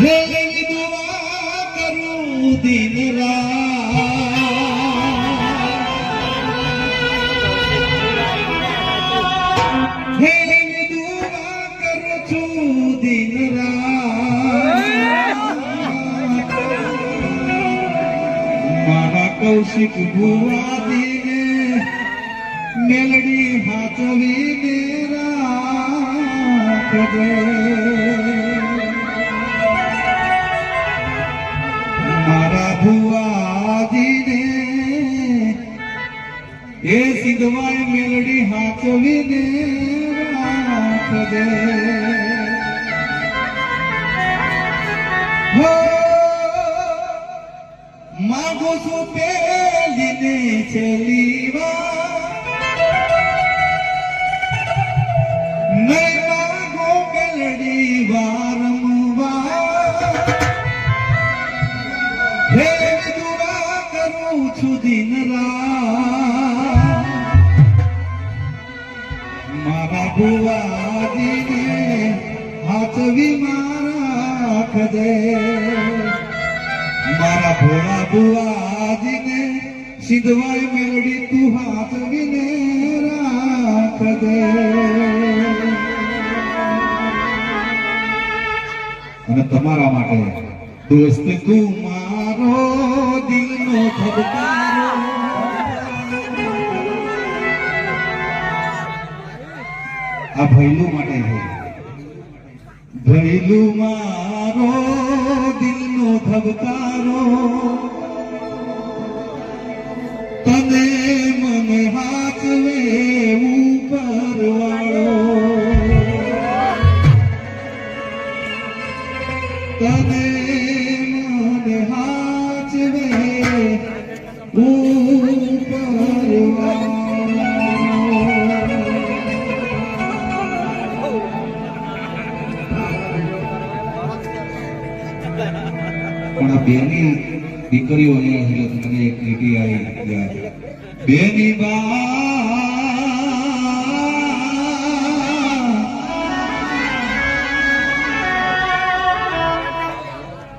હે દુઆ કરું દિન રાત હે દુઆ કરું છું દિન રાત મારા કૌશિક ભુવાદીને મેલડી હાથવીને રાખજે મારા ભુવાજીને એ સિદ્ધવાય મેલડી હાથવીને રાખજે હો માગો છું કરું છું દિન મારા બુવાજીને હાથવી મારા ખદે મારા ભોળા બુવાજીને સિંધવાય મેળવી તું હાથ વિને રાખદે અને તમારા માટે દોસ્ત તું મારો દિલનો ધબકારો આ ભૈલું માટે ભૈલું મારો દિલનો ધબકારો. તને મને હાચવે વાળો તને પણ આ બેની દીકરીઓ અહીંયા છે મને એક લીટી આવી બેની બા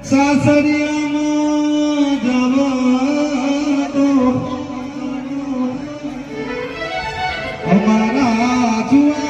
સાસરિયા ọmọ aláàtúwá.